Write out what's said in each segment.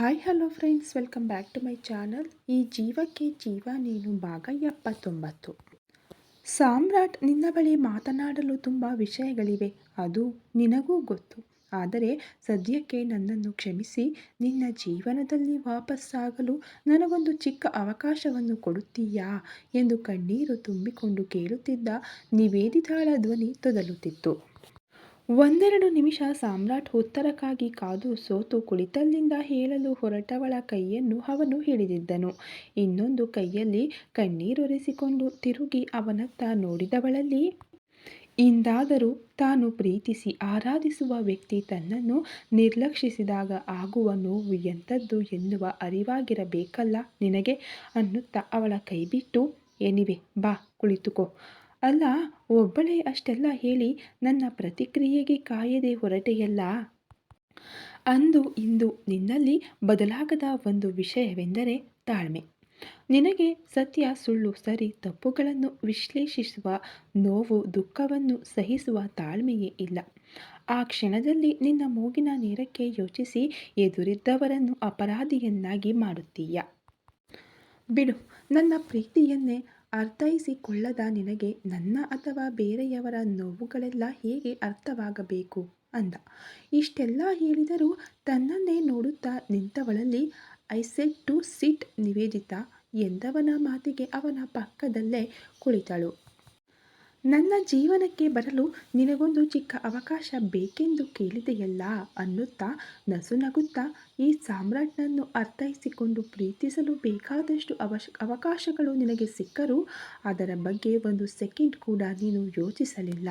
Hi hello friends welcome back to my channel ಈ ಜೀವಕ್ಕೆ ಜೀವ ನೀನು ಭಾಗ ಎಪ್ಪತ್ತೊಂಬತ್ತು. ಸಾಮ್ರಾಟ್ ನಿನ್ನ ಬಳಿ ಮಾತನಾಡಲು ತುಂಬ ವಿಷಯಗಳಿವೆ. ಅದು ನಿನಗೂ ಗೊತ್ತು. ಆದರೆ ಸದ್ಯಕ್ಕೆ ನನ್ನನ್ನು ಕ್ಷಮಿಸಿ, ನಿನ್ನ ಜೀವನದಲ್ಲಿ ವಾಪಸ್ಸಾಗಲು ನನಗೊಂದು ಚಿಕ್ಕ ಅವಕಾಶವನ್ನು ಕೊಡುತ್ತೀಯಾ ಎಂದು ಕಣ್ಣೀರು ತುಂಬಿಕೊಂಡು ಕೇಳುತ್ತಿದ್ದ ನಿವೇದಿತಾಳ ಧ್ವನಿ ತೊದಲುತ್ತಿತ್ತು. ಒಂದೆರಡು ನಿಮಿಷ ಸಾಮ್ರಾಟ್ ಉತ್ತರಕ್ಕಾಗಿ ಕಾದು ಸೋತು ಕುಳಿತಲ್ಲಿಂದ ಹೇಳಲು ಹೊರಟವಳ ಕೈಯನ್ನು ಅವನು ಹಿಡಿದಿದ್ದನು. ಇನ್ನೊಂದು ಕೈಯಲ್ಲಿ ಕಣ್ಣೀರೊರೆಸಿಕೊಂಡು ತಿರುಗಿ ಅವನತ್ತ ನೋಡಿದವಳಲ್ಲಿ, ಇಂದಾದರೂ ತಾನು ಪ್ರೀತಿಸಿ ಆರಾಧಿಸುವ ವ್ಯಕ್ತಿ ತನ್ನನ್ನು ನಿರ್ಲಕ್ಷಿಸಿದಾಗ ಆಗುವ ನೋವು ಎಂಥದ್ದು ಎನ್ನುವ ಅರಿವಾಗಿರಬೇಕಲ್ಲ ನಿನಗೆ? ಅನ್ನುತ್ತಾ ಅವಳ ಕೈಬಿಟ್ಟು, ಏನಿವೆ, ಬಾ, ಕುಳಿತುಕೋ. ಅಲ್ಲ, ಒಬ್ಬಳೇ ಅಷ್ಟೆಲ್ಲ ಹೇಳಿ ನನ್ನ ಪ್ರತಿಕ್ರಿಯೆಗೆ ಕಾಯದೆ ಹೊರಟೆಯಲ್ಲ? ಅಂದು ಇಂದು ನಿನ್ನಲ್ಲಿ ಬದಲಾಗದ ಒಂದು ವಿಷಯವೆಂದರೆ ತಾಳ್ಮೆ. ನಿನಗೆ ಸತ್ಯ, ಸುಳ್ಳು, ಸರಿ, ತಪ್ಪುಗಳನ್ನು ವಿಶ್ಲೇಷಿಸುವ ನೋವು, ದುಃಖವನ್ನು ಸಹಿಸುವ ತಾಳ್ಮೆಯೇ ಇಲ್ಲ. ಆ ಕ್ಷಣದಲ್ಲಿ ನಿನ್ನ ಮೂಗಿನ ನೇರಕ್ಕೆ ಯೋಚಿಸಿ ಎದುರಿದ್ದವರನ್ನು ಅಪರಾಧಿಯನ್ನಾಗಿ ಮಾಡುತ್ತೀಯ? ಬಿಡು, ನನ್ನ ಪ್ರೀತಿಯನ್ನೇ ಅರ್ಥೈಸಿಕೊಳ್ಳದ ನಿನಗೆ ನನ್ನ ಅಥವಾ ಬೇರೆಯವರ ನೋವುಗಳೆಲ್ಲ ಹೇಗೆ ಅರ್ಥವಾಗಬೇಕು? ಅಂದ. ಇಷ್ಟೆಲ್ಲ ಹೇಳಿದರೂ ತನ್ನನ್ನೇ ನೋಡುತ್ತಾ ನಿಂತವಳಲ್ಲಿ I set to sit Nivedita ಎಂದವನ ಮಾತಿಗೆ ಅವನ ಪಕ್ಕದಲ್ಲೇ ಕುಳಿತಳು. ನನ್ನ ಜೀವನಕ್ಕೆ ಬರಲು ನಿನಗೊಂದು ಚಿಕ್ಕ ಅವಕಾಶ ಬೇಕೆಂದು ಕೇಳಿದೆಯಲ್ಲ ಅನ್ನುತ್ತಾ ನಸುನಗುತ್ತಾ ಈ ಸಾಮ್ರಾಟ್ನನ್ನು ಅರ್ಥೈಸಿಕೊಂಡು ಪ್ರೀತಿಸಲು ಬೇಕಾದಷ್ಟು ಅವಶ, ಅವಕಾಶಗಳು ನಿನಗೆ ಸಿಕ್ಕರೂ, ಅದರ ಬಗ್ಗೆ ಒಂದು ಸೆಕೆಂಡ್ ಕೂಡ ನೀನು ಯೋಚಿಸಲಿಲ್ಲ.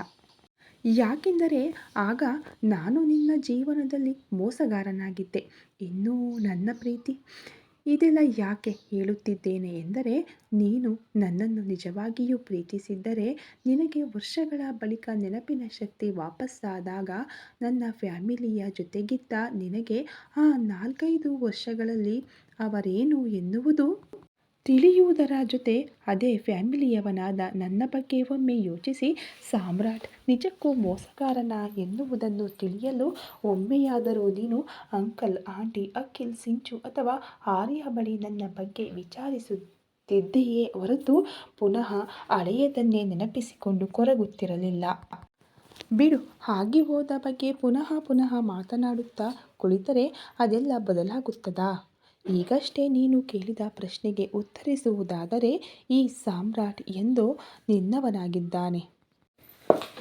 ಯಾಕೆಂದರೆ ಆಗ ನಾನು ನಿನ್ನ ಜೀವನದಲ್ಲಿ ಮೋಸಗಾರನಾಗಿದ್ದೆ. ಇನ್ನೂ ನನ್ನ ಪ್ರೀತಿ. ಇದೆಲ್ಲ ಯಾಕೆ ಹೇಳುತ್ತಿದ್ದೇನೆ ಎಂದರೆ, ನೀನು ನನ್ನನ್ನು ನಿಜವಾಗಿಯೂ ಪ್ರೀತಿಸಿದ್ದರೆ, ನಿನಗೆ ವರ್ಷಗಳ ಬಳಿಕ ನೆನಪಿನ ಶಕ್ತಿ ವಾಪಸ್ಸಾದಾಗ ನನ್ನ ಫ್ಯಾಮಿಲಿಯ ಜೊತೆಗಿದ್ದ ನಿನಗೆ ಆ ನಾಲ್ಕೈದು ವರ್ಷಗಳಲ್ಲಿ ಅವರೇನು ಎನ್ನುವುದು? ತಿಳಿಯುವುದರ ಜೊತೆ ಅದೇ ಫ್ಯಾಮಿಲಿಯವನಾದ ನನ್ನ ಬಗ್ಗೆ ಒಮ್ಮೆ ಯೋಚಿಸಿ, ಸಾಮ್ರಾಟ್, ನಿಜಕ್ಕೂ ಮೋಸಗಾರನ ಎನ್ನುವುದನ್ನು ತಿಳಿಯಲು ಒಮ್ಮೆಯಾದರೂ ನೀನು ಅಂಕಲ್, ಆಂಟಿ, ಅಖಿಲ್, ಸಿಂಚು ಅಥವಾ ಆರ್ಯ ಬಳಿ ನನ್ನ ಬಗ್ಗೆ ವಿಚಾರಿಸುತ್ತಿದ್ದೆಯೇ ಹೊರತು ಪುನಃ ಹಳೆಯದನ್ನೇ ನೆನಪಿಸಿಕೊಂಡು ಕೊರಗುತ್ತಿರಲಿಲ್ಲ. ಬಿಡು, ಹಾಗೆ ಹೋದ ಬಗ್ಗೆ ಪುನಃ ಪುನಃ ಮಾತನಾಡುತ್ತಾ ಕುಳಿತರೆ ಅದೆಲ್ಲ ಬದಲಾಗುತ್ತದಾ? ಈಗಷ್ಟೇ ನೀನು ಕೇಳಿದ ಪ್ರಶ್ನೆಗೆ ಉತ್ತರಿಸುವುದಾದರೆ ಈ ಸಾಮ್ರಾಟ್ ಎಂದು ನಿನ್ನವನಾಗಿದ್ದಾನೆ.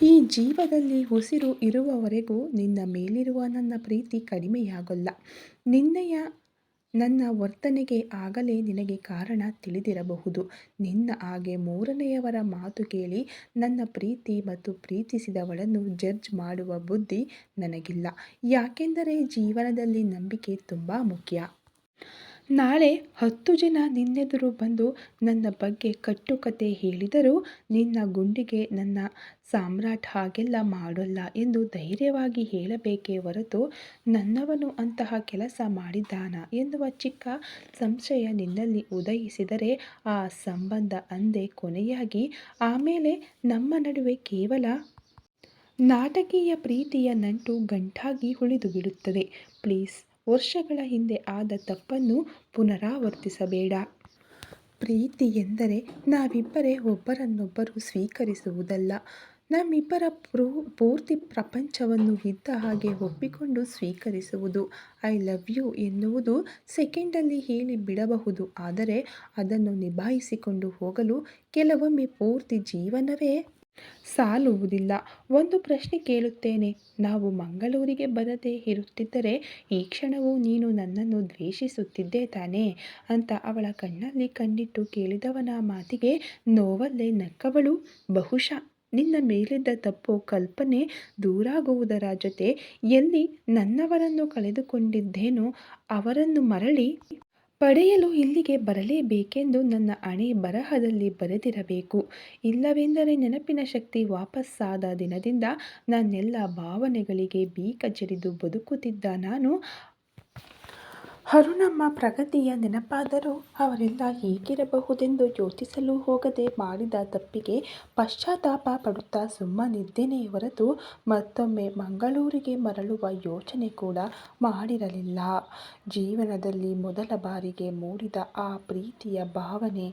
ಈ ಜೀವದಲ್ಲಿ ಉಸಿರು ಇರುವವರೆಗೂ ನಿನ್ನ ಮೇಲಿರುವ ನನ್ನ ಪ್ರೀತಿ ಕಡಿಮೆಯಾಗಲ್ಲ. ನಿನ್ನೆಯ ನನ್ನ ವರ್ತನೆಗೆ ಆಗಲೇ ನಿನಗೆ ಕಾರಣ ತಿಳಿದಿರಬಹುದು. ನಿನ್ನ ಹಾಗೆ ಮೂರನೆಯವರ ಮಾತು ಕೇಳಿ ನನ್ನ ಪ್ರೀತಿ ಮತ್ತು ಪ್ರೀತಿಸಿದವಳನ್ನು ಜಡ್ಜ್ ಮಾಡುವ ಬುದ್ಧಿ ನನಗಿಲ್ಲ. ಯಾಕೆಂದರೆ ಜೀವನದಲ್ಲಿ ನಂಬಿಕೆ ತುಂಬ ಮುಖ್ಯ. ನಾಳೆ ಹತ್ತು ಜನ ನಿನ್ನೆದುರು ಬಂದು ನನ್ನ ಬಗ್ಗೆ ಕಟ್ಟುಕತೆ ಹೇಳಿದರೂ ನಿನ್ನ ಗುಂಡಿಗೆ ನನ್ನ ಸಾಮ್ರಾಟ್ ಹಾಗೆಲ್ಲ ಮಾಡೋಲ್ಲ ಎಂದು ಧೈರ್ಯವಾಗಿ ಹೇಳಬೇಕೇ ಹೊರತು ನನ್ನವನು ಅಂತಹ ಕೆಲಸ ಮಾಡಿದ್ದಾನ ಎನ್ನುವ ಚಿಕ್ಕ ಸಂಶಯ ನಿನ್ನಲ್ಲಿ ಉದಯಿಸಿದರೆ ಆ ಸಂಬಂಧ ಅಂದೇ ಕೊನೆಯಾಗಿ ಆಮೇಲೆ ನಮ್ಮ ನಡುವೆ ಕೇವಲ ನಾಟಕೀಯ ಪ್ರೀತಿಯ ನಂಟು ಗಂಟಾಗಿ ಉಳಿದು ಬಿಡುತ್ತದೆ ಪ್ಲೀಸ್ ವರ್ಷಗಳ ಹಿಂದೆ ಆದ ತಪ್ಪನ್ನು ಪುನರಾವರ್ತಿಸಬೇಡ. ಪ್ರೀತಿ ಎಂದರೆ ನಾವಿಬ್ಬರೇ ಒಬ್ಬರನ್ನೊಬ್ಬರು ಸ್ವೀಕರಿಸುವುದಲ್ಲ. ನಮ್ಮಿಬ್ಬರ ಪ್ರೂ, ಪೂರ್ತಿ ಪ್ರಪಂಚವನ್ನು ಇದ್ದ ಹಾಗೆ ಒಪ್ಪಿಕೊಂಡು ಸ್ವೀಕರಿಸುವುದು. ಐ ಲವ್ ಯು ಎನ್ನುವುದು ಸೆಕೆಂಡಲ್ಲಿ ಹೇಳಿ ಬಿಡಬಹುದು. ಆದರೆ ಅದನ್ನು ನಿಭಾಯಿಸಿಕೊಂಡು ಹೋಗಲು ಕೆಲವೊಮ್ಮೆ ಪೂರ್ತಿ ಜೀವನವೇ ಸಾಲುವುದಿಲ್ಲ. ಒಂದು ಪ್ರಶ್ನೆ ಕೇಳುತ್ತೇನೆ. ನಾವು ಮಂಗಳೂರಿಗೆ ಬರದೇ ಇರುತ್ತಿದ್ದರೆ ಈ ಕ್ಷಣವೂ ನೀನು ನನ್ನನ್ನು ದ್ವೇಷಿಸುತ್ತಿದ್ದೇ ತಾನೇ? ಅಂತ ಅವಳ ಕಣ್ಣಲ್ಲಿ ಕಣ್ಣಿಟ್ಟು ಕೇಳಿದವನ ಮಾತಿಗೆ ನೋವಲ್ಲೇ ನಕ್ಕವಳು. ಬಹುಶಃ ನಿನ್ನ ಮೇಲಿದ್ದ ತಪ್ಪು ಕಲ್ಪನೆ ದೂರಾಗುವುದರ ಜೊತೆ ಎಲ್ಲಿ ನನ್ನವರನ್ನು ಕಳೆದುಕೊಂಡಿದ್ದೇನೋ ಅವರನ್ನು ಮರಳಿ ಪಡೆಯಲು ಇಲ್ಲಿಗೆ ಬರಲೇಬೇಕೆಂದು ನನ್ನ ಅಣೆ ಬರಹದಲ್ಲಿ ಬರೆದಿರಬೇಕು. ಇಲ್ಲವೆಂದರೆ ನೆನಪಿನ ಶಕ್ತಿ ವಾಪಸ್ಸಾದ ದಿನದಿಂದ ನನ್ನೆಲ್ಲ ಭಾವನೆಗಳಿಗೆ ಬೀಕ ಜರಿದು ಬದುಕುತ್ತಿದ್ದ ನಾನು ಅರುಣಮ್ಮ ಪ್ರಗತಿಯ ನೆನಪಾದರೂ ಅವರೆಲ್ಲ ಹೇಗಿರಬಹುದೆಂದು ಯೋಚಿಸಲು ಹೋಗದೆ ಮಾಡಿದ ತಪ್ಪಿಗೆ ಪಶ್ಚಾತ್ತಾಪ ಪಡುತ್ತಾ ಸುಮ್ಮನಿದ್ದೇನೆ ಹೊರತು ಮತ್ತೊಮ್ಮೆ ಮಂಗಳೂರಿಗೆ ಮರಳುವ ಯೋಚನೆ ಕೂಡ ಮಾಡಿರಲಿಲ್ಲ. ಜೀವನದಲ್ಲಿ ಮೊದಲ ಬಾರಿಗೆ ಮೂಡಿದ ಆ ಪ್ರೀತಿಯ ಭಾವನೆ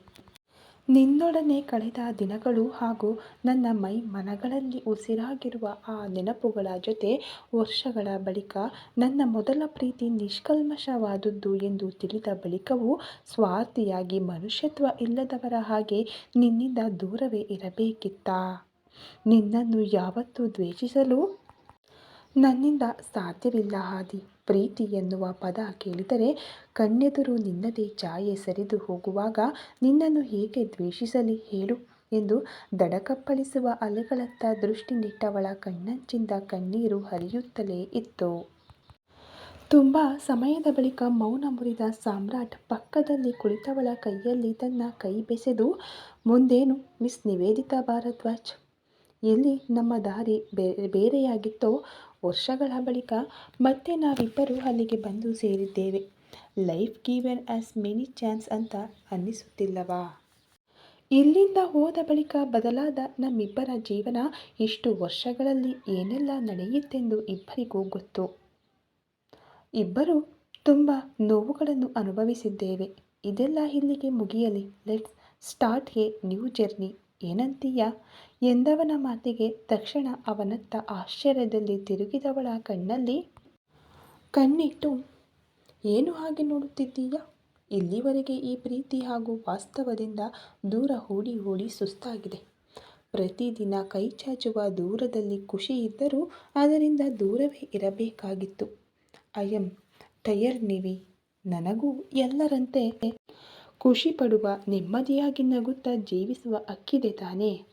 ನಿನ್ನೊಡನೆ ಕಳೆದ ದಿನಗಳು ಹಾಗೂ ನನ್ನ ಮೈ ಮನಗಳಲ್ಲಿ ಉಸಿರಾಗಿರುವ ಆ ನೆನಪುಗಳ ಜೊತೆ ವರ್ಷಗಳ ಬಳಿಕ ನನ್ನ ಮೊದಲ ಪ್ರೀತಿ ನಿಷ್ಕಲ್ಮಶವಾದುದು ಎಂದು ತಿಳಿದ ಬಳಿಕವೂ ಸ್ವಾರ್ಥಿಯಾಗಿ ಮನುಷ್ಯತ್ವ ಇಲ್ಲದವರ ಹಾಗೆ ನಿನ್ನಿಂದ ದೂರವೇ ಇರಬೇಕಿತ್ತಾ? ನಿನ್ನನ್ನು ಯಾವತ್ತೂ ದ್ವೇಷಿಸಲು ನನ್ನಿಂದ ಸಾಧ್ಯವಿಲ್ಲ ಆದಿ. ಪ್ರೀತಿ ಎನ್ನುವ ಪದ ಕೇಳಿದರೆ ಕಣ್ಣೆದುರು ನಿನ್ನದೇ ಛಾಯೆ ಸರಿದು ಹೋಗುವಾಗ ನಿನ್ನನ್ನು ಹೇಗೆ ದ್ವೇಷಿಸಲಿ ಹೇಳು ಎಂದು ದಡಕಪ್ಪಳಿಸುವ ಅಲೆಗಳತ್ತ ದೃಷ್ಟಿ ನಿಟ್ಟವಳ ಕಣ್ಣಂಚಿಂದ ಕಣ್ಣೀರು ಹರಿಯುತ್ತಲೇ ಇತ್ತು. ತುಂಬ ಸಮಯದ ಬಳಿಕ ಮೌನ ಮುರಿದ ಸಾಮ್ರಾಟ್ ಪಕ್ಕದಲ್ಲಿ ಕುಳಿತವಳ ಕೈಯಲ್ಲಿ ತನ್ನ ಕೈ ಬೆಸೆದು, ಮುಂದೇನು ಮಿಸ್ ನಿವೇದಿತಾ ಭಾರದ್ವಾಜ್? ಎಲ್ಲಿ ನಮ್ಮ ದಾರಿ ಬೇರೆಯಾಗಿತ್ತೋ ವರ್ಷಗಳ ಬಳಿಕ ಮತ್ತೆ ನಾವಿಬ್ಬರೂ ಅಲ್ಲಿಗೆ ಬಂದು ಸೇರಿದ್ದೇವೆ. Life given as many chance ಅಂತ ಅನ್ನಿಸುತ್ತಿಲ್ಲವಾ? ಇಲ್ಲಿಂದ ಹೋದ ಬಳಿಕ ಬದಲಾದ ನಮ್ಮಿಬ್ಬರ ಜೀವನ ಇಷ್ಟು ವರ್ಷಗಳಲ್ಲಿ ಏನೆಲ್ಲ ನಡೆಯಿತೆಂದು ಇಬ್ಬರಿಗೂ ಗೊತ್ತು. ಇಬ್ಬರು ತುಂಬ ನೋವುಗಳನ್ನು ಅನುಭವಿಸಿದ್ದೇವೆ. ಇದೆಲ್ಲ ಇಲ್ಲಿಗೆ ಮುಗಿಯಲಿ let's start a new journey ಏನಂತೀಯ? ಎಂದವನ ಮಾತಿಗೆ ತಕ್ಷಣ ಅವನತ್ತ ಆಶ್ಚರ್ಯದಲ್ಲಿ ತಿರುಗಿದವಳ ಕಣ್ಣಲ್ಲಿ ಕಣ್ಣಿಟ್ಟು, ಏನು ಹಾಗೆ ನೋಡುತ್ತಿದ್ದೀಯ? ಇಲ್ಲಿವರೆಗೆ ಈ ಪ್ರೀತಿ ಹಾಗೂ ವಾಸ್ತವದಿಂದ ದೂರ ಹೂಡಿ ಓಡಿ ಸುಸ್ತಾಗಿದೆ. ಪ್ರತಿದಿನ ಕೈಚಾಚುವ ದೂರದಲ್ಲಿ ಖುಷಿ ಇದ್ದರೂ ಅದರಿಂದ ದೂರವೇ ಇರಬೇಕಾಗಿತ್ತು. I am tired Nivi. ನನಗೂ ಎಲ್ಲರಂತೆ ಖುಷಿಪಡುವ, ನೆಮ್ಮದಿಯಾಗಿ ನಗುತ್ತಾ ಜೀವಿಸುವ ಅಕ್ಕಿದೆ ತಾನೆ.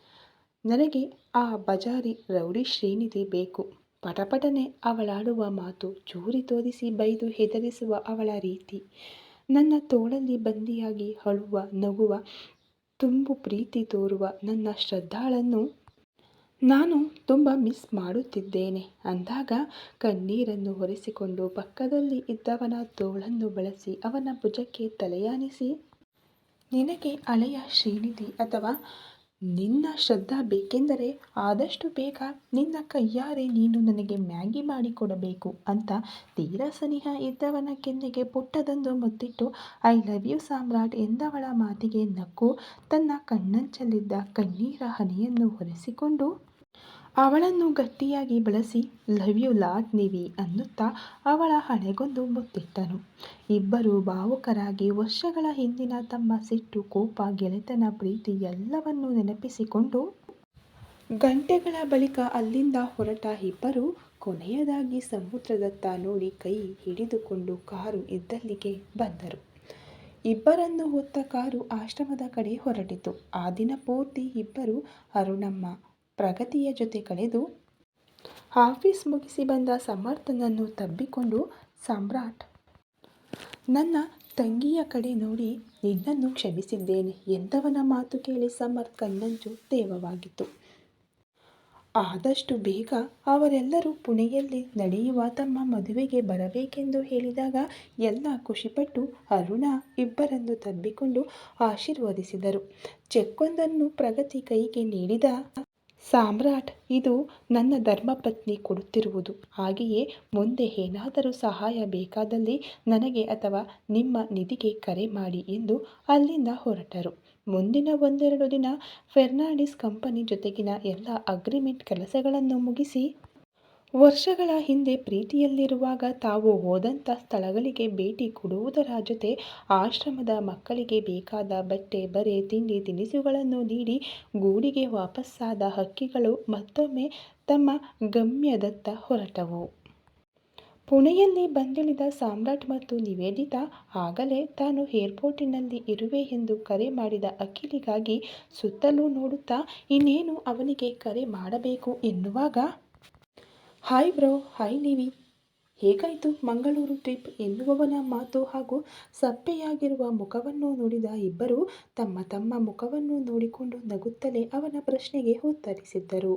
ನನಗೆ ಆ ಬಜಾರಿ ರೌಡಿ ಶ್ರೀನಿಧಿ ಬೇಕು. ಪಟಪಟನೆ ಅವಳಾಡುವ ಮಾತು, ಚೂರಿ ತೋರಿಸಿ ಬೈದು ಹೆದರಿಸುವ ಅವಳ ರೀತಿ, ನನ್ನ ತೋಳಲ್ಲಿ ಬಂದಿಯಾಗಿ ಅಳುವ, ನಗುವ, ತುಂಬು ಪ್ರೀತಿ ತೋರುವ ನನ್ನ ಶ್ರದ್ಧಾಳನ್ನು ನಾನು ತುಂಬ ಮಿಸ್ ಮಾಡುತ್ತಿದ್ದೇನೆ. ಅಂದಾಗ ಕಣ್ಣೀರನ್ನು ಒರೆಸಿಕೊಂಡು ಪಕ್ಕದಲ್ಲಿ ಇದ್ದವನ ತೋಳನ್ನು ಬಳಸಿ ಅವನ ಭುಜಕ್ಕೆ ತಲೆಯಾನಿಸಿ ನಿನಗೆ ಹಳೆಯ ಶ್ರೀನಿಧಿ ಅಥವಾ ನಿನ್ನ ಶ್ರದ್ಧಾ ಬೇಕೆಂದರೆ ಆದಷ್ಟು ಬೇಗ ನಿನ್ನ ಕೈಯಾರೆ ನೀನು ನನಗೆ ಮ್ಯಾಗಿ ಮಾಡಿಕೊಡಬೇಕು ಅಂತ ತೀರಾ ಸನಿಹ ಇದ್ದವನ ಕೆನ್ನೆಗೆ ಪುಟ್ಟದೊಂದು ಮುತ್ತಿಟ್ಟು ಐ ಲವ್ ಯು ಸಾಮ್ರಾಟ್ ಎಂದವಳ ಮಾತಿಗೆ ನಕ್ಕು ತನ್ನ ಕಣ್ಣಂಚಲ್ಲಿದ್ದ ಕಣ್ಣೀರ ಹನಿಯನ್ನು ಒರೆಸಿಕೊಂಡು ಅವಳನ್ನು ಗಟ್ಟಿಯಾಗಿ ಬಳಸಿ ಲವ್ ಯು ಲಾಟ್ ನಿವಿ ಅನ್ನುತ್ತಾ ಅವಳ ಹಣೆಗೊಂದು ಮುತ್ತಿಟ್ಟನು. ಇಬ್ಬರು ಭಾವುಕರಾಗಿ ವರ್ಷಗಳ ಹಿಂದಿನ ತಮ್ಮ ಸಿಟ್ಟು, ಕೋಪ, ಗೆಳೆತನ, ಪ್ರೀತಿ ಎಲ್ಲವನ್ನೂ ನೆನಪಿಸಿಕೊಂಡು ಗಂಟೆಗಳ ಬಳಿಕ ಅಲ್ಲಿಂದ ಹೊರಟ ಇಬ್ಬರು ಕೊನೆಯದಾಗಿ ಸಮುದ್ರದತ್ತ ನೋಡಿ ಕೈ ಹಿಡಿದುಕೊಂಡು ಕಾರು ಇದ್ದಲ್ಲಿಗೆ ಬಂದರು. ಇಬ್ಬರನ್ನು ಹೊತ್ತ ಕಾರು ಆಶ್ರಮದ ಕಡೆ ಹೊರಟಿತು. ಆ ದಿನ ಪೂರ್ತಿ ಇಬ್ಬರು ಅರುಣಮ್ಮ, ಪ್ರಗತಿಯ ಜೊತೆ ಕಳೆದು ಆಫೀಸ್ ಮುಗಿಸಿ ಬಂದ ಸಮರ್ಥನನ್ನು ತಬ್ಬಿಕೊಂಡು, ಸಾಮ್ರಾಟ್, ನನ್ನ ತಂಗಿಯ ಕಡೆ ನೋಡಿ ನಿನ್ನನ್ನು ಕ್ಷಮಿಸಿದ್ದೇನೆ ಎಂದವನ ಮಾತು ಕೇಳಿ ಸಮರ್ಥ್ ಕಣ್ಣಂಚು ತೇವವಾಗಿತ್ತು. ಆದಷ್ಟು ಬೇಗ ಅವರೆಲ್ಲರೂ ಪುಣೆಯಲ್ಲಿ ನಡೆಯುವ ತಮ್ಮ ಮದುವೆಗೆ ಬರಬೇಕೆಂದು ಹೇಳಿದಾಗ ಎಲ್ಲ ಖುಷಿಪಟ್ಟು ಅರುಣ ಇಬ್ಬರನ್ನು ತಬ್ಬಿಕೊಂಡು ಆಶೀರ್ವದಿಸಿದರು. ಚೆಕ್ಕೊಂದನ್ನು ಪ್ರಗತಿ ಕೈಗೆ ನೀಡಿದ ಸಾಮ್ರಾಟ್, ಇದು ನನ್ನ ಧರ್ಮಪತ್ನಿ ಕೊಡುತ್ತಿರುವುದು. ಹಾಗೆಯೇ ಮುಂದೆ ಏನಾದರೂ ಸಹಾಯ ಬೇಕಾದಲ್ಲಿ ನನಗೆ ಅಥವಾ ನಿಮ್ಮ ನಿಧಿಗೆ ಕರೆ ಮಾಡಿ ಎಂದು ಅಲ್ಲಿಂದ ಹೊರಟರು. ಮುಂದಿನ ಒಂದೆರಡು ದಿನ ಫೆರ್ನಾಂಡಿಸ್ ಕಂಪನಿ ಜೊತೆಗಿನ ಎಲ್ಲ ಅಗ್ರಿಮೆಂಟ್ ಕೆಲಸಗಳನ್ನು ಮುಗಿಸಿ ವರ್ಷಗಳ ಹಿಂದೆ ಪ್ರೀತಿಯಲ್ಲಿರುವಾಗ ತಾವು ಹೋದಂಥ ಸ್ಥಳಗಳಿಗೆ ಭೇಟಿ ಕೊಡುವುದರ ಜೊತೆ ಆಶ್ರಮದ ಮಕ್ಕಳಿಗೆ ಬೇಕಾದ ಬಟ್ಟೆ, ಬರೆ, ತಿಂಡಿ ತಿನಿಸುಗಳನ್ನು ನೀಡಿ ಗೂಡಿಗೆ ವಾಪಸ್ಸಾದ ಹಕ್ಕಿಗಳು ಮತ್ತೊಮ್ಮೆ ತಮ್ಮ ಗಮ್ಯದತ್ತ ಹೊರಟವು. ಪುಣೆಯಲ್ಲಿ ಬಂದಿಳಿದ ಸಾಮ್ರಾಟ್ ಮತ್ತು ನಿವೇದಿತ ಆಗಲೇ ತಾನು ಏರ್ಪೋರ್ಟಿನಲ್ಲಿ ಇರುವೆ ಎಂದು ಕರೆ ಮಾಡಿದ ಅಖಿಲಿಗಾಗಿ ಸುತ್ತಲೂ ನೋಡುತ್ತಾ ಇನ್ನೇನು ಅವನಿಗೆ ಕರೆ ಮಾಡಬೇಕು ಎನ್ನುವಾಗ ಹಾಯ್ ಬ್ರೋ, ಹಾಯ್ ನೀವಿ ಹೇಗಾಯಿತು ಮಂಗಳೂರು ಟ್ರಿಪ್ ಎನ್ನುವವನ ಮಾತು ಹಾಗೂ ಸಪ್ಪೆಯಾಗಿರುವ ಮುಖವನ್ನು ನೋಡಿದ ಇಬ್ಬರು ತಮ್ಮ ತಮ್ಮ ಮುಖವನ್ನು ನೋಡಿಕೊಂಡು ನಗುತ್ತಲೇ ಅವನ ಪ್ರಶ್ನೆಗೆ ಉತ್ತರಿಸಿದ್ದರು.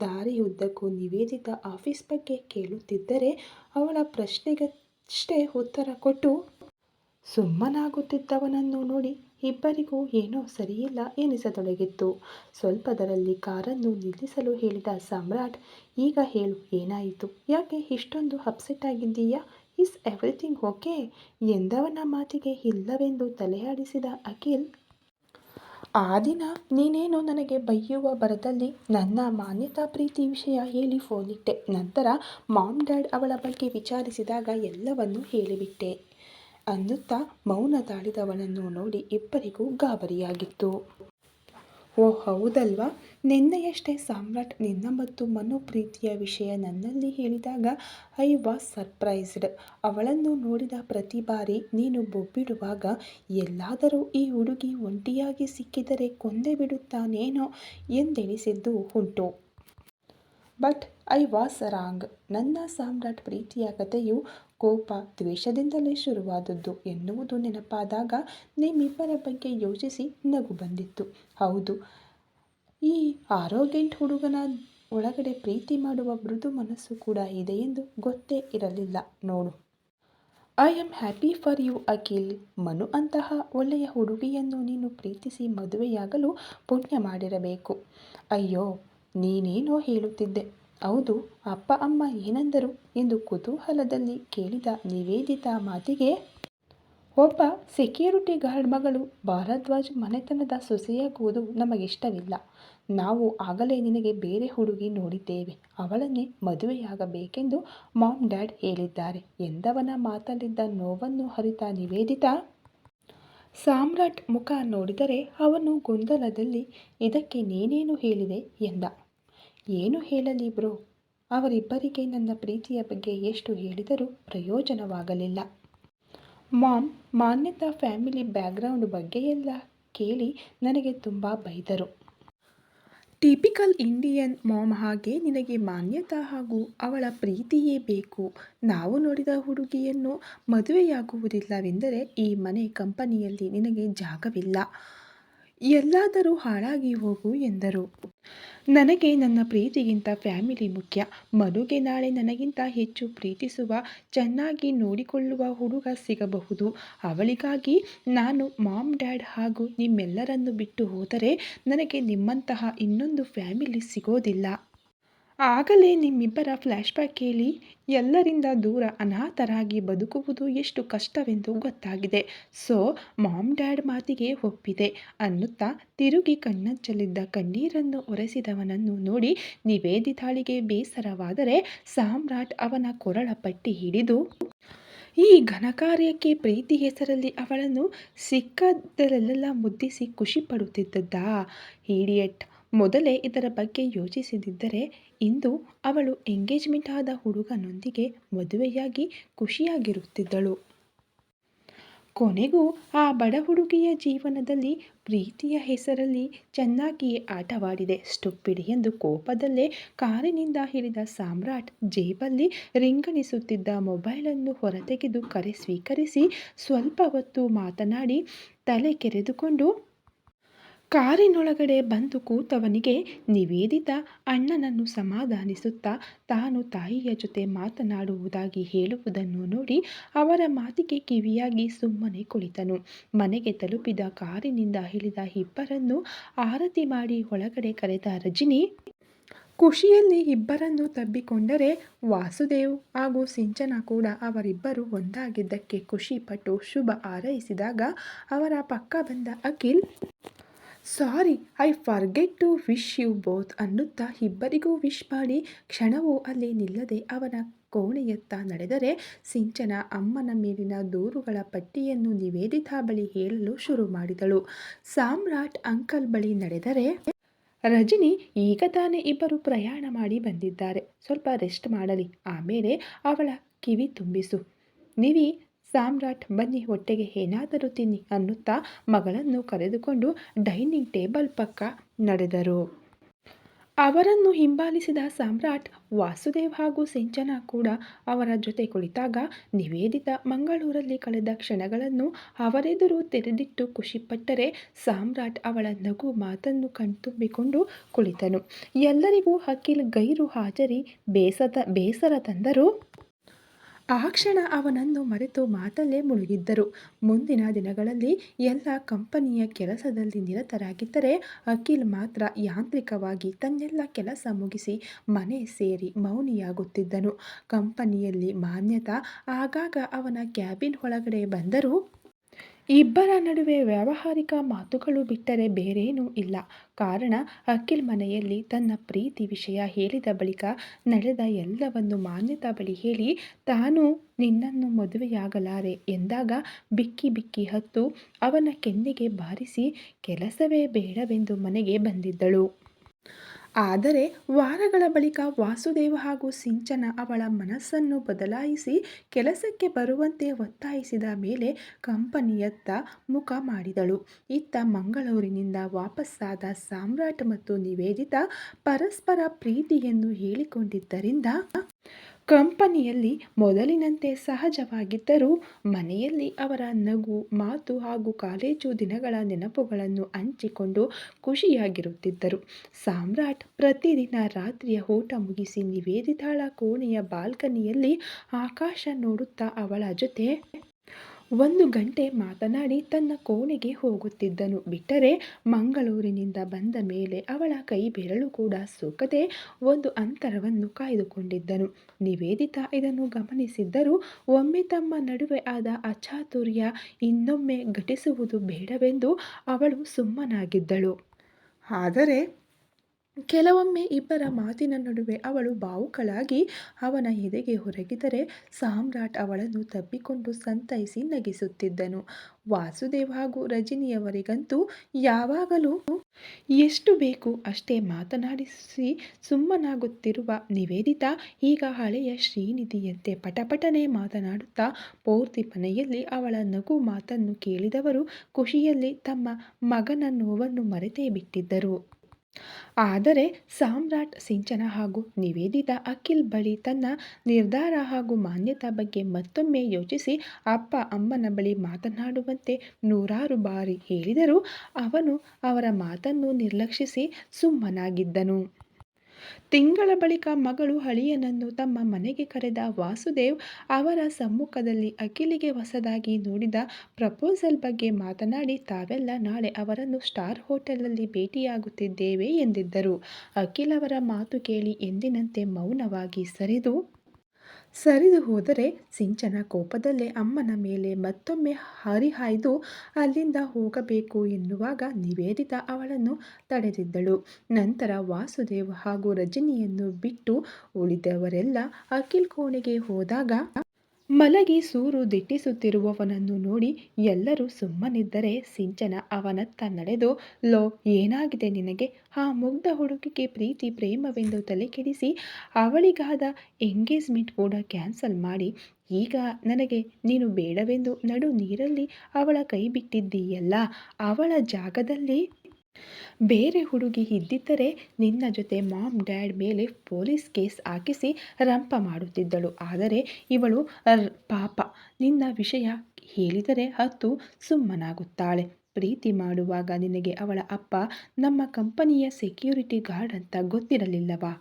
ದಾರಿಯುದ್ದಕ್ಕೂ ನಿವೇದಿತ ಆಫೀಸ್ ಬಗ್ಗೆ ಕೇಳುತ್ತಿದ್ದರೆ ಅವಳ ಪ್ರಶ್ನೆಗಷ್ಟೇ ಉತ್ತರ ಕೊಟ್ಟು, ಸುಮ್ಮನಾಗುತ್ತಿದ್ದವನನ್ನು ನೋಡಿ ಇಬ್ಬರಿಗೂ ಏನೋ ಸರಿಯಿಲ್ಲ ಎನಿಸತೊಡಗಿತ್ತು. ಸ್ವಲ್ಪದರಲ್ಲಿ ಕಾರನ್ನು ನಿಲ್ಲಿಸಲು ಹೇಳಿದ ಸಾಮ್ರಾಟ್, ಈಗ ಹೇಳು, ಏನಾಯಿತು? ಯಾಕೆ ಇಷ್ಟೊಂದು ಅಪ್ಸೆಟ್ ಆಗಿದ್ದೀಯಾ ಇಸ್ ಎವ್ರಿಥಿಂಗ್ ಓಕೆ? ಎಂದವನ ಮಾತಿಗೆ ಇಲ್ಲವೆಂದು ತಲೆಯಾಡಿಸಿದ ಅಖಿಲ್ ಆ ದಿನ ನೀನೇನು ನನಗೆ ಬೈಯುವ ಬರದಲ್ಲಿ ನನ್ನ ಮಾನ್ಯತಾ ಪ್ರೀತಿ ವಿಷಯ ಹೇಳಿ ಫೋನಿಟ್ಟೆ ನಂತರ ಮಾಮ್ ಡ್ಯಾಡ್ ಅವಳ ಬಗ್ಗೆ ವಿಚಾರಿಸಿದಾಗ ಎಲ್ಲವನ್ನೂ ಹೇಳಿಬಿಟ್ಟೆ. ಅನ್ನುತ್ತಾ ಮೌನ ತಾಳಿದವನನ್ನು ನೋಡಿ ಇಬ್ಬರಿಗೂ ಗಾಬರಿಯಾಗಿತ್ತು. ಓ ಹೌದಲ್ವಾ? ನಿನ್ನೆಯಷ್ಟೇ ಸಾಮ್ರಾಟ್ ನಿನ್ನ ಮತ್ತು ಮನೋಪ್ರೀತಿಯ ವಿಷಯ ನನ್ನಲ್ಲಿ ಹೇಳಿದಾಗ ಐ ವಾಸ್ ಸರ್ಪ್ರೈಸ್ಡ್. ಅವಳನ್ನು ನೋಡಿದ ಪ್ರತಿ ಬಾರಿ ನೀನು ಬೊಬ್ಬಿಡುವಾಗ ಎಲ್ಲಾದರೂ ಈ ಹುಡುಗಿ ಒಂಟಿಯಾಗಿ ಸಿಕ್ಕಿದರೆ ಕೊಂದೇ ಬಿಡುತ್ತಾನೇನೋ ಎಂದೆಣಿಸಿದ್ದು ಉಂಟು. But I was wrong. ನನ್ನ ಸಾಮ್ರಾಟ್ ಪ್ರೀತಿಯ ಕಥೆಯು ಕೋಪ ದ್ವೇಷದಿಂದಲೇ ಶುರುವಾದದ್ದು ಎನ್ನುವುದು ನೆನಪಾದಾಗ ನಿಮ್ಮಿಬ್ಬರ ಬಗ್ಗೆ ಯೋಚಿಸಿ ನಗು ಬಂದಿತ್ತು. ಹೌದು, ಈ ಆರೋಗ್ಯಂಟ್ ಹುಡುಗನ ಒಳಗಡೆ ಪ್ರೀತಿ ಮಾಡುವ ಮೃದು ಮನಸ್ಸು ಕೂಡ ಇದೆ ಎಂದು ಗೊತ್ತೇ ಇರಲಿಲ್ಲ. ನೋಡು I am happy for you Akhil. Manu ಅಂತಹ ಒಳ್ಳೆಯ ಹುಡುಗಿಯನ್ನು ನೀನು ಪ್ರೀತಿಸಿ ಮದುವೆಯಾಗಲು ಪುಣ್ಯ ಮಾಡಿರಬೇಕು. ಅಯ್ಯೋ, ನೀನೇನೋ ಹೇಳುತ್ತಿದ್ದೆ. ಹೌದು, ಅಪ್ಪ, ಅಮ್ಮ ಏನಂದರು ಎಂದು ಕುತೂಹಲದಲ್ಲಿ ಕೇಳಿದ ನಿವೇದಿತಾ ಮಾತಿಗೆ, ಒಬ್ಬ ಸೆಕ್ಯೂರಿಟಿ ಗಾರ್ಡ್ ಮಗಳು ಭಾರದ್ವಾಜ್ ಮನೆತನದ ಸೊಸೆಯಾಗುವುದು ನಮಗಿಷ್ಟವಿಲ್ಲ. ನಾವು ಆಗಲೇ ನಿನಗೆ ಬೇರೆ ಹುಡುಗಿ ನೋಡಿದ್ದೇವೆ. ಅವಳನ್ನೇ ಮದುವೆಯಾಗಬೇಕೆಂದು ಮಾಮ್ ಡ್ಯಾಡ್ ಹೇಳಿದ್ದಾರೆ. ಎಂದವನ ಮಾತಲ್ಲಿದ್ದ ನೋವನ್ನು ಹರಿತ ನಿವೇದಿತಾ, ಸಾಮ್ರಾಟ್ ಮುಖ ನೋಡಿದರೆ ಅವನು ಗೊಂದಲದಲ್ಲಿ ಇದಕ್ಕೆ ನೀನೇನು ಹೇಳಿದೆ? ಎಂದ. ಏನು ಹೇಳಲಿ ಬ್ರೋ? ಅವರಿಬ್ಬರಿಗೆ ನನ್ನ ಪ್ರೀತಿಯ ಬಗ್ಗೆ ಎಷ್ಟು ಹೇಳಿದರೂ ಪ್ರಯೋಜನವಾಗಲಿಲ್ಲ. ಮಾಮ್, ಮಾನ್ಯತಾ ಫ್ಯಾಮಿಲಿ ಬ್ಯಾಕ್ಗ್ರೌಂಡ್ ಬಗ್ಗೆಯೆಲ್ಲ ಕೇಳಿ ನನಗೆ ತುಂಬ ಬೈದರು. ಟಿಪಿಕಲ್ ಇಂಡಿಯನ್ ಮಾಮ್ ಹಾಗೆ ನಿನಗೆ ಮಾನ್ಯತಾ ಹಾಗೂ ಅವಳ ಪ್ರೀತಿಯೇ ಬೇಕು. ನಾವು ನೋಡಿದ ಹುಡುಗಿಯನ್ನು ಮದುವೆಯಾಗುವುದಿಲ್ಲವೆಂದರೆ ಈ ಮನೆ ಕಂಪನಿಯಲ್ಲಿ ನಿನಗೆ ಜಾಗವಿಲ್ಲ. ಎಲ್ಲಾದರೂ ಹಾಳಾಗಿ ಹೋಗು ಎಂದರು. ನನಗೆ ನನ್ನ ಪ್ರೀತಿಗಿಂತ ಫ್ಯಾಮಿಲಿ ಮುಖ್ಯ. ಮನುಗೆ ನಾಳೆ ನನಗಿಂತ ಹೆಚ್ಚು ಪ್ರೀತಿಸುವ, ಚೆನ್ನಾಗಿ ನೋಡಿಕೊಳ್ಳುವ ಹುಡುಗ ಸಿಗಬಹುದು. ಅವಳಿಗಾಗಿ ನಾನು ಮಾಮ್ ಡ್ಯಾಡ್ ಹಾಗೂ ನಿಮ್ಮೆಲ್ಲರನ್ನು ಬಿಟ್ಟು ಹೋದರೆ ನನಗೆ ನಿಮ್ಮಂತಹ ಇನ್ನೊಂದು ಫ್ಯಾಮಿಲಿ ಸಿಗೋದಿಲ್ಲ. ಆಗಲೇ ನಿಮ್ಮಿಬ್ಬರ ಫ್ಲ್ಯಾಶ್ಬ್ಯಾಕ್ ಕೇಳಿ ಎಲ್ಲರಿಂದ ದೂರ ಅನಾಥರಾಗಿ ಬದುಕುವುದು ಎಷ್ಟು ಕಷ್ಟವೆಂದು ಗೊತ್ತಾಗಿದೆ. ಸೊ ಮಾಮ್ ಡ್ಯಾಡ್ ಮಾತಿಗೆ ಒಪ್ಪಿದೆ. ಅನ್ನುತ್ತಾ ತಿರುಗಿ ಕಣ್ಣಚ್ಚಲಿದ್ದ ಕಣ್ಣೀರನ್ನು ಒರೆಸಿದವನನ್ನು ನೋಡಿ ನಿವೇದಿತಾಳಿಗೆ ಬೇಸರವಾದರೆ ಸಾಮ್ರಾಟ್ ಅವನ ಕೊರಳ ಪಟ್ಟಿ ಹಿಡಿದು, ಈ ಘನಕಾರ್ಯಕ್ಕೆ ಪ್ರೀತಿ ಹೆಸರಲ್ಲಿ ಅವಳನ್ನು ಸಿಕ್ಕದಲ್ಲೆಲ್ಲ ಮುದ್ದಿಸಿ ಖುಷಿ ಪಡುತ್ತಿದ್ದದ್ದಾ? ಇಡಿಯಟ್ ಮೊದಲೇ ಇದರ ಬಗ್ಗೆ ಯೋಚಿಸಿದ್ದರೆ ಇಂದು ಅವಳು ಎಂಗೇಜ್ಮೆಂಟ್ ಆದ ಹುಡುಗನೊಂದಿಗೆ ಮದುವೆಯಾಗಿ ಖುಷಿಯಾಗಿರುತ್ತಿದ್ದಳು. ಕೊನೆಗೂ ಆ ಬಡ ಹುಡುಗಿಯ ಜೀವನದಲ್ಲಿ ಪ್ರೀತಿಯ ಹೆಸರಲ್ಲಿ ಚೆನ್ನಾಗಿಯೇ ಆಟವಾಡಿದೆ. ಸ್ಟುಪ್ಪಿಡಿ ಎಂದು ಕೋಪದಲ್ಲೇ ಕಾರಿನಿಂದ ಹಿಡಿದ ಸಾಮ್ರಾಟ್ ಜೇಬಲ್ಲಿ ರಿಂಗಣಿಸುತ್ತಿದ್ದ ಮೊಬೈಲನ್ನು ಹೊರತೆಗೆದು ಕರೆ ಸ್ವೀಕರಿಸಿ ಸ್ವಲ್ಪ ಹೊತ್ತು ಮಾತನಾಡಿ ತಲೆ ಕೆರೆದುಕೊಂಡು ಕಾರಿನೊಳಗಡೆ ಬಂದು ಕೂತವನಿಗೆ ನಿವೇದಿತ ಅಣ್ಣನನ್ನು ಸಮಾಧಾನಿಸುತ್ತಾ ತಾನು ತಾಯಿಯ ಜೊತೆ ಮಾತನಾಡುವುದಾಗಿ ಹೇಳುವುದನ್ನು ನೋಡಿ ಅವರ ಮಾತಿಗೆ ಕಿವಿಯಾಗಿ ಸುಮ್ಮನೆ ಕುಳಿತನು. ಮನೆಗೆ ತಲುಪಿದ ಕಾರಿನಿಂದ ಇಳಿದ ಇಬ್ಬರನ್ನು ಆರತಿ ಮಾಡಿ ಒಳಗಡೆ ಕರೆದ ರಜಿನಿ, ಖುಷಿಯಲ್ಲಿ ಇಬ್ಬರನ್ನು ತಬ್ಬಿಕೊಂಡರೆ ವಾಸುದೇವ್ ಹಾಗೂ ಸಿಂಚನ ಕೂಡ ಅವರಿಬ್ಬರು ಒಂದಾಗಿದ್ದಕ್ಕೆ ಖುಷಿಪಟ್ಟು ಶುಭ ಹಾರೈಸಿದಾಗ ಅವರ ಪಕ್ಕ ಬಂದ Akhil sorry, I forget to wish you both ಅನ್ನುತ್ತಾ ಇಬ್ಬರಿಗೂ ವಿಶ್ ಮಾಡಿ ಕ್ಷಣವೂ ಅಲ್ಲಿ ನಿಲ್ಲದೆ ಅವನ ಕೋಣೆಯತ್ತ ನಡೆದರೆ ಸಿಂಚನ ಅಮ್ಮನ ಮೇಲಿನ ದೂರುಗಳ ಪಟ್ಟಿಯನ್ನು ನಿವೇದಿತಾ ಬಳಿ ಹೇಳಲು ಶುರು ಮಾಡಿದಳು. ಸಾಮ್ರಾಟ್ ಅಂಕಲ್ ಬಳಿ ನಡೆದರೆ ರಜನಿ ಈಗ ತಾನೇ ಇಬ್ಬರು ಪ್ರಯಾಣ ಮಾಡಿ ಬಂದಿದ್ದಾರೆ. ಸ್ವಲ್ಪ ರೆಸ್ಟ್ ಮಾಡಲಿ. ಆಮೇಲೆ ಅವಳ ಕಿವಿ ತುಂಬಿಸು. ನಿವಿ ಸಾಮ್ರಾಟ್, ಬನ್ನಿ ಹೊಟ್ಟೆಗೆ ಏನಾದರೂ ತಿನ್ನಿ ಅನ್ನುತ್ತಾ ಮಗಳನ್ನು ಕರೆದುಕೊಂಡು ಡೈನಿಂಗ್ ಟೇಬಲ್ ಪಕ್ಕ ನಡೆದರು. ಅವರನ್ನು ಹಿಂಬಾಲಿಸಿದ ಸಾಮ್ರಾಟ್, ವಾಸುದೇವ್ ಹಾಗೂ ಸಿಂಚನ ಕೂಡ ಅವರ ಜೊತೆ ಕುಳಿತಾಗ ನಿವೇದಿತ ಮಂಗಳೂರಲ್ಲಿ ಕಳೆದ ಕ್ಷಣಗಳನ್ನು ಅವರೆದುರು ತೆರೆದಿಟ್ಟು ಖುಷಿಪಟ್ಟರೆ ಸಾಮ್ರಾಟ್ ಅವಳ ನಗು ಮಾತನ್ನು ಕಣ್ತುಂಬಿಕೊಂಡು ಕುಳಿತನು. ಎಲ್ಲರಿಗೂ ಅಖಿಲ್ ಗೈರು ಹಾಜರಿ ಬೇಸದ ಬೇಸರ ತಂದರೂ. ಆ ಕ್ಷಣ ಅವನನ್ನು ಮರೆತು ಮಾತಲ್ಲೇ ಮುಳುಗಿದ್ದರು. ಮುಂದಿನ ದಿನಗಳಲ್ಲಿ ಎಲ್ಲ ಕಂಪನಿಯ ಕೆಲಸದಲ್ಲಿ ನಿರತರಾಗಿದ್ದರೆ ಅಖಿಲ್ ಮಾತ್ರ ಯಾಂತ್ರಿಕವಾಗಿ ತನ್ನೆಲ್ಲ ಕೆಲಸ ಮುಗಿಸಿ ಮನೆ ಸೇರಿ ಮೌನಿಯಾಗುತ್ತಿದ್ದನು. ಕಂಪನಿಯಲ್ಲಿ ಮಾನ್ಯತಾ ಆಗಾಗ ಅವನ ಕ್ಯಾಬಿನ್ ಒಳಗಡೆ ಬಂದರೂ ಇಬ್ಬರ ನಡುವೆ ವ್ಯಾವಹಾರಿಕ ಮಾತುಗಳು ಬಿಟ್ಟರೆ ಬೇರೇನೂ ಇಲ್ಲ. ಕಾರಣ, ಅಖಿಲ್ ಮನೆಯಲ್ಲಿ ತನ್ನ ಪ್ರೀತಿ ವಿಷಯ ಹೇಳಿದ ಬಳಿಕ ನಡೆದ ಎಲ್ಲವನ್ನು ಮಾನ್ಯತಾ ಬಳಿ ಹೇಳಿ, ತಾನು ನಿನ್ನನ್ನು ಮದುವೆಯಾಗಲಾರೆ ಎಂದಾಗ ಬಿಕ್ಕಿ ಬಿಕ್ಕಿ ಹತ್ತು ಅವನ ಕೆನ್ನೆಗೆ ಬಾರಿಸಿ, ಕೆಲಸವೇ ಬೇಡವೆಂದು ಮನೆಗೆ ಬಂದಿದ್ದಳು. ಆದರೆ ವಾರಗಳ ಬಳಿಕ ವಾಸುದೇವ ಹಾಗೂ ಸಿಂಚನ ಅವಳ ಮನಸ್ಸನ್ನು ಬದಲಾಯಿಸಿ ಕೆಲಸಕ್ಕೆ ಬರುವಂತೆ ಒತ್ತಾಯಿಸಿದ ಮೇಲೆ ಕಂಪನಿಯತ್ತ ಮುಖ ಮಾಡಿದಳು. ಇತ್ತ ಮಂಗಳೂರಿನಿಂದ ವಾಪಸ್ಸಾದ ಸಾಮ್ರಾಟ್ ಮತ್ತು ನಿವೇದಿತ ಪರಸ್ಪರ ಪ್ರೀತಿಯನ್ನು ಹೇಳಿಕೊಂಡಿದ್ದರಿಂದ ಕಂಪನಿಯಲ್ಲಿ ಮೊದಲಿನಂತೆ ಸಹಜವಾಗಿದ್ದರೂ ಮನೆಯಲ್ಲಿ ಅವರ ನಗು, ಮಾತು ಹಾಗೂ ಕಾಲೇಜು ದಿನಗಳ ನೆನಪುಗಳನ್ನು ಹಂಚಿಕೊಂಡು ಖುಷಿಯಾಗಿರುತ್ತಿದ್ದರು. ಸಾಮ್ರಾಟ್ ಪ್ರತಿದಿನ ರಾತ್ರಿಯ ಊಟ ಮುಗಿಸಿ ನಿವೇದಿತಾಳ ಕೋಣೆಯ ಬಾಲ್ಕನಿಯಲ್ಲಿ ಆಕಾಶ ನೋಡುತ್ತಾ ಅವಳ ಜೊತೆ ಒಂದು ಗಂಟೆ ಮಾತನಾಡಿ ತನ್ನ ಕೋಣೆಗೆ ಹೋಗುತ್ತಿದ್ದನು. ಬಿಟ್ಟರೆ ಮಂಗಳೂರಿನಿಂದ ಬಂದ ಮೇಲೆ ಅವಳ ಕೈ ಬೆರಳು ಕೂಡ ಸೋಕದೆ ಒಂದು ಅಂತರವನ್ನು ಕಾಯ್ದುಕೊಂಡಿದ್ದನು. ನಿವೇದಿತಾ ಇದನ್ನು ಗಮನಿಸಿದ್ದರೂ ಒಮ್ಮೆ ತಮ್ಮ ನಡುವೆ ಆದ ಅಚಾತುರ್ಯ ಇನ್ನೊಮ್ಮೆ ಘಟಿಸುವುದು ಬೇಡವೆಂದು ಅವಳು ಸುಮ್ಮನಾಗಿದ್ದಳು. ಆದರೆ ಕೆಲವೊಮ್ಮೆ ಇಬ್ಬರ ಮಾತಿನ ನಡುವೆ ಅವಳು ಭಾವುಕಳಾಗಿ ಅವನ ಎದೆಗೆ ಹೊರಗಿದರೆ ಸಾಮ್ರಾಟ್ ಅವಳನ್ನು ತಬ್ಬಿಕೊಂಡು ಸಂತೈಸಿ ನಗಿಸುತ್ತಿದ್ದನು. ವಾಸುದೇವ್ ಹಾಗೂ ರಜಿನಿಯವರಿಗಂತೂ ಯಾವಾಗಲೂ ಎಷ್ಟು ಬೇಕು ಅಷ್ಟೇ ಮಾತನಾಡಿಸಿ ಸುಮ್ಮನಾಗುತ್ತಿರುವ ನಿವೇದಿತ ಈಗ ಹಳೆಯ ಶ್ರೀನಿಧಿಯಂತೆ ಪಟಪಟನೆ ಮಾತನಾಡುತ್ತಾ ಪೂರ್ತಿ ಮನೆಯಲ್ಲಿ ಅವಳ ನಗು ಮಾತನ್ನು ಕೇಳಿದವರು ಖುಷಿಯಲ್ಲಿ ತಮ್ಮ ಮಗನ ನೋವನ್ನು ಮರೆತೇ ಬಿಟ್ಟಿದ್ದರು. ಆದರೆ ಸಾಮ್ರಾಟ್ ಸಿಂಚನ ಹಾಗೂ ನಿವೇದಿತಾ ಅಖಿಲ್ ಬಳಿ ತನ್ನ ನಿರ್ಧಾರ ಹಾಗೂ ಮಾನ್ಯತಾ ಬಗ್ಗೆ ಮತ್ತೊಮ್ಮೆ ಯೋಚಿಸಿ ಅಪ್ಪ ಅಮ್ಮನ ಬಳಿ ಮಾತನಾಡುವಂತೆ ನೂರಾರು ಬಾರಿ ಹೇಳಿದರೂ ಅವನು ಅವರ ಮಾತನ್ನು ನಿರ್ಲಕ್ಷಿಸಿ ಸುಮ್ಮನಾಗಿದ್ದನು. ತಿಂಗಳ ಬಳಿಕ ಮಗಳು ಹಳಿಯನನ್ನು ತಮ್ಮ ಮನೆಗೆ ಕರೆದ ವಾಸುದೇವ್ ಅವರ ಸಮ್ಮುಖದಲ್ಲಿ ಅಖಿಲಿಗೆ ಹೊಸದಾಗಿ ನೋಡಿದ ಪ್ರಪೋಸಲ್ ಬಗ್ಗೆ ಮಾತನಾಡಿ, ತಾವೆಲ್ಲ ನಾಳೆ ಅವರನ್ನು ಸ್ಟಾರ್ ಹೋಟೆಲಲ್ಲಿ ಭೇಟಿಯಾಗುತ್ತಿದ್ದೇವೆ ಎಂದಿದ್ದರು. ಅಖಿಲ್ ಅವರ ಮಾತು ಕೇಳಿ ಎಂದಿನಂತೆ ಮೌನವಾಗಿ ಸರಿದು ಸರಿದು ಹೋದರೆ ಸಿಂಚನ ಕೋಪದಲ್ಲೇ ಅಮ್ಮನ ಮೇಲೆ ಮತ್ತೊಮ್ಮೆ ಹರಿಹಾಯ್ದು ಅಲ್ಲಿಂದ ಹೋಗಬೇಕು ಎನ್ನುವಾಗ ನಿವೇದಿತ ಅವಳನ್ನು ತಡೆದಿದ್ದಳು. ನಂತರ ವಾಸುದೇವ್ ಹಾಗೂ ರಜನಿಯನ್ನು ಬಿಟ್ಟು ಉಳಿದವರೆಲ್ಲ ಅಖಿಲ್ ಕೋಣೆಗೆ ಹೋದಾಗ ಮಲಗಿ ಸೂರು ದಿಟ್ಟಿಸುತ್ತಿರುವವನನ್ನು ನೋಡಿ ಎಲ್ಲರೂ ಸುಮ್ಮನಿದ್ದರೆ ಸಿಂಚನ ಅವನತ್ತ ನಡೆದು, ಲೋ, ಏನಾಗಿದೆ ನಿನಗೆ? ಆ ಮುಗ್ಧ ಹುಡುಗಿಗೆ ಪ್ರೀತಿ, ಪ್ರೇಮವೆಂದು ತಲೆಕೆಡಿಸಿ ಅವಳಿಗಾದ ಎಂಗೇಜ್ಮೆಂಟ್ ಕೂಡ ಕ್ಯಾನ್ಸಲ್ ಮಾಡಿ, ಈಗ ನನಗೆ ನೀನು ಬೇಡವೆಂದು ನಡು ನೀರಲ್ಲಿ ಅವಳ ಕೈ ಬಿಟ್ಟಿದ್ದೀಯಲ್ಲ, ಅವಳ ಜಾಗದಲ್ಲಿ ಬೇರೆ ಹುಡುಗಿ ಇದ್ದಿದ್ದರೆ ನಿನ್ನ ಜೊತೆ ಮಾಮ್ ಡ್ಯಾಡ್ ಮೇಲೆ ಪೊಲೀಸ್ ಕೇಸ್ ಹಾಕಿಸಿ ರಂಪ ಮಾಡುತ್ತಿದ್ದಳು. ಆದರೆ ಇವಳು ಪಾಪ. ನಿನ್ನ ವಿಷಯ ಹೇಳಿದರೆ ಹತ್ತು ಸುಮ್ಮನಾಗುತ್ತಾಳೆ. ಪ್ರೀತಿ ಮಾಡುವಾಗ ನಿನಗೆ ಅವಳ ಅಪ್ಪ ನಮ್ಮ ಕಂಪನಿಯ ಸೆಕ್ಯೂರಿಟಿ ಗಾರ್ಡ್ ಅಂತ ಗೊತ್ತಿರಲಿಲ್ಲವಾ?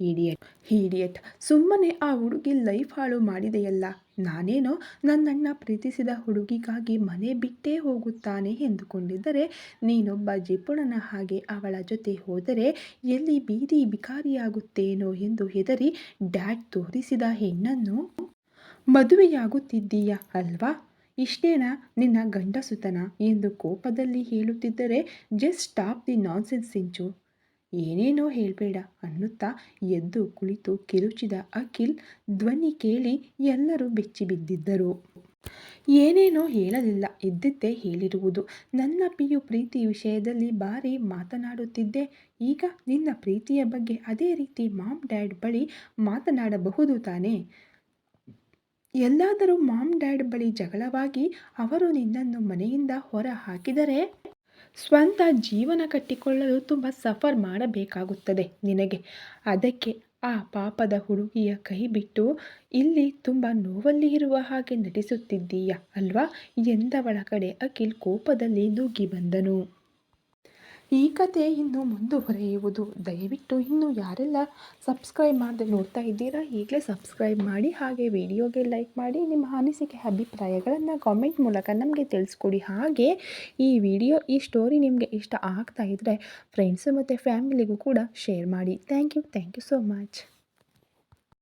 ಹೀಡಿಯಟ್ ಹೀಡಿಯಟ್ ಸುಮ್ಮನೆ ಆ ಹುಡುಗಿ ಲೈಫ್ ಹಾಳು ಮಾಡಿದೆಯಲ್ಲ. ನಾನೇನೋ ನನ್ನಣ್ಣ ಪ್ರೀತಿಸಿದ ಹುಡುಗಿಗಾಗಿ ಮನೆ ಬಿಟ್ಟೇ ಹೋಗುತ್ತಾನೆ ಎಂದುಕೊಂಡಿದ್ದರೆ, ನೀನೊಬ್ಬ ಜಿಪುಣನ ಹಾಗೆ ಅವಳ ಜೊತೆ ಹೋದರೆ ಎಲ್ಲಿ ಬೀದಿ ಬಿಕಾರಿಯಾಗುತ್ತೇನೋ ಎಂದು ಹೆದರಿ ಡ್ಯಾಡ್ ತೋರಿಸಿದ ಹೆಣ್ಣನ್ನು, ಮದುವೆಯಾಗುತ್ತಿದ್ದೀಯ ಅಲ್ವಾ? ಇಷ್ಟೇನಾ ನಿನ್ನ ಗಂಡಸುತನ? ಎಂದು ಕೋಪದಲ್ಲಿ ಹೇಳುತ್ತಿದ್ದರೆ, just stop the nonsense Sinchu. ಏನೇನೋ ಹೇಳಬೇಡ ಅನ್ನುತ್ತಾ ಎದ್ದು ಕುಳಿತು ಕಿರುಚಿದ ಅಖಿಲ್ ಧ್ವನಿ ಕೇಳಿ ಎಲ್ಲರೂ ಬೆಚ್ಚಿಬಿದ್ದಿದ್ದರು ಏನೇನೋ ಹೇಳಲಿಲ್ಲ, ಇದ್ದಿದ್ದೇ ಹೇಳಿರುವುದು. ನನ್ನ ಪಿಯು ಪ್ರೀತಿ ವಿಷಯದಲ್ಲಿ ಬಾರಿ ಮಾತನಾಡುತ್ತಿದ್ದೆ. ಈಗ ನಿನ್ನ ಪ್ರೀತಿಯ ಬಗ್ಗೆ ಅದೇ ರೀತಿ ಮಾಮ್ ಡ್ಯಾಡ್ ಬಳಿ ಮಾತನಾಡಬಹುದು ತಾನೇ? ಎಲ್ಲಾದರೂ ಮಾಮ್ ಡ್ಯಾಡ್ ಬಳಿ ಜಗಳವಾಗಿ ಅವರು ನಿನ್ನನ್ನು ಮನೆಯಿಂದ ಹೊರ ಹಾಕಿದರೆ? ಸ್ವಂತ ಜೀವನ ಕಟ್ಟಿಕೊಳ್ಳಲು ತುಂಬ ಸಫರ್ ಮಾಡಬೇಕಾಗುತ್ತದೆ ನಿನಗೆ. ಅದಕ್ಕೆ ಆ ಪಾಪದ ಹುಡುಗಿಯ ಕೈ ಬಿಟ್ಟು ಇಲ್ಲಿ ತುಂಬ ನೋವಲ್ಲಿ ಇರುವ ಹಾಗೆ ನಟಿಸುತ್ತಿದ್ದೀಯ ಅಲ್ವಾ? ಎಂದವಳ ಕಡೆ ಅಖಿಲ್ ಕೋಪದಲ್ಲಿ ನುಗ್ಗಿ ಬಂದನು. ಈ ಕತೆ ಇನ್ನು ಮುಂದುವರೆಯುವುದು. ದಯವಿಟ್ಟು ಇನ್ನು ಯಾರೆಲ್ಲ ಸಬ್ಸ್ಕ್ರೈಬ್ ಮಾಡದೆ ನೋಡ್ತಾ ಇದ್ದೀರಾ, ಈಗಲೇ ಸಬ್ಸ್ಕ್ರೈಬ್ ಮಾಡಿ, ಹಾಗೆ ವಿಡಿಯೋಗೆ ಲೈಕ್ ಮಾಡಿ, ನಿಮ್ಮ ಅನಿಸಿಕೆ, ಅಭಿಪ್ರಾಯಗಳನ್ನು ಕಾಮೆಂಟ್ ಮೂಲಕ ನಮಗೆ ತಿಳಿಸ್ಕೊಡಿ. ಹಾಗೆ ಈ ವಿಡಿಯೋ ಈ ಸ್ಟೋರಿ ನಿಮಗೆ ಇಷ್ಟ ಆಗ್ತಾ ಇದ್ದರೆ ಫ್ರೆಂಡ್ಸು ಮತ್ತು ಫ್ಯಾಮಿಲಿಗೂ ಕೂಡ ಶೇರ್ ಮಾಡಿ. Thank you thank you so much